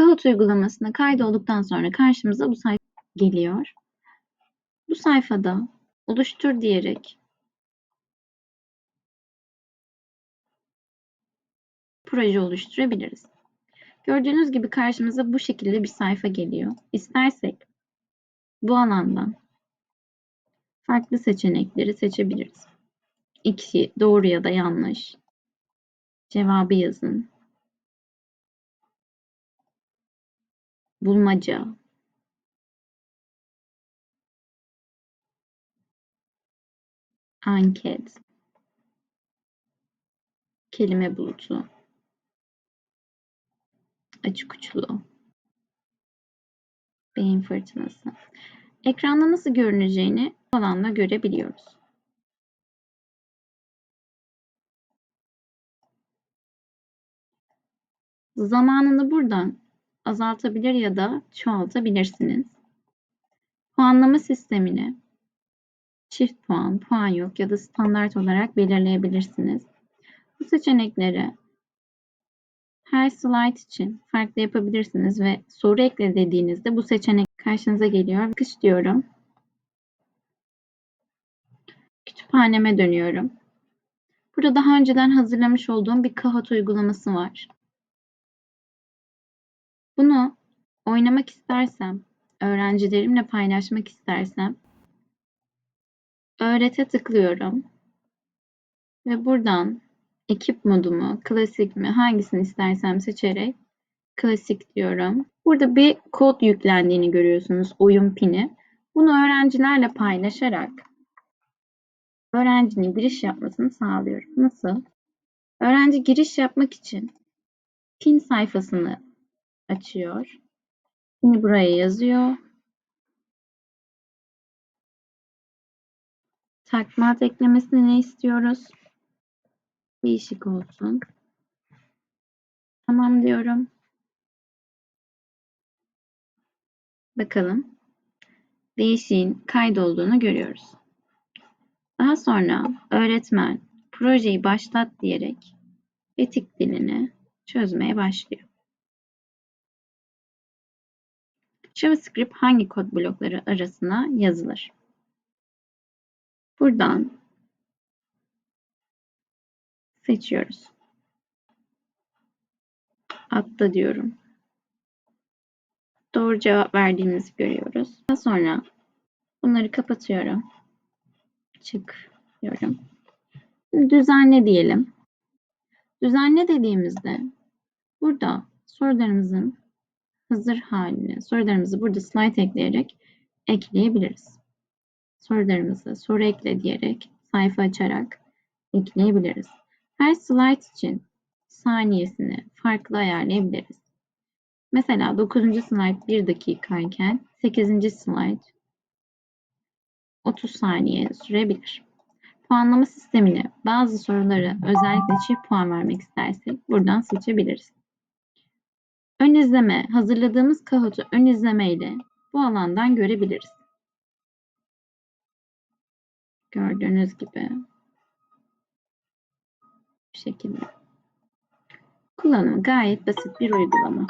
Kahoot uygulamasına kaydolduktan sonra karşımıza bu sayfa geliyor. Bu sayfada oluştur diyerek proje oluşturabiliriz. Gördüğünüz gibi karşımıza bu şekilde bir sayfa geliyor. İstersek bu alandan farklı seçenekleri seçebiliriz. İki doğru ya da yanlış. Cevabı yazın. Bulmaca. Anket. Kelime bulutu. Açık uçlu. Beyin fırtınası. Ekranda nasıl görüneceğini bu alanda görebiliyoruz. Zamanını buradan azaltabilir ya da çoğaltabilirsiniz. Puanlama sistemini çift puan, puan yok ya da standart olarak belirleyebilirsiniz. Bu seçenekleri her slide için farklı yapabilirsiniz ve soru ekle dediğinizde bu seçenek karşınıza geliyor. Bakış diyorum. Kütüphaneme dönüyorum. Burada daha önceden hazırlamış olduğum bir Kahoot uygulaması var. Bunu oynamak istersem, öğrencilerimle paylaşmak istersem öğrete tıklıyorum. Ve buradan ekip modumu, klasik mi hangisini istersem seçerek klasik diyorum. Burada bir kod yüklendiğini görüyorsunuz. Oyun pini. Bunu öğrencilerle paylaşarak öğrencinin giriş yapmasını sağlıyorum. Nasıl? Öğrenci giriş yapmak için pin sayfasını açıyor. Şimdi buraya yazıyor. Takmat eklemesini ne istiyoruz? Değişik olsun. Tamam diyorum. Bakalım. Değişiğin kaydolduğunu görüyoruz. Daha sonra öğretmen projeyi başlat diyerek etik dilini çözmeye başlıyor. JavaScript hangi kod blokları arasına yazılır? Buradan seçiyoruz. Atla diyorum. Doğru cevap verdiğimizi görüyoruz. Daha sonra bunları kapatıyorum. Çık diyorum. Şimdi düzenle diyelim. Düzenle dediğimizde burada sorularımızın hazır halini, sorularımızı burada slide ekleyerek ekleyebiliriz. Sorularımızı soru ekle diyerek sayfa açarak ekleyebiliriz. Her slide için saniyesini farklı ayarlayabiliriz. Mesela 9. slide 1 dakikayken 8. slide 30 saniye sürebilir. Puanlama sistemini bazı soruları özellikle çift puan vermek istersek buradan seçebiliriz. Ön izleme, hazırladığımız Kahoot'u ön izleme ile bu alandan görebiliriz. Gördüğünüz gibi bu şekilde. Kullanımı gayet basit bir uygulama.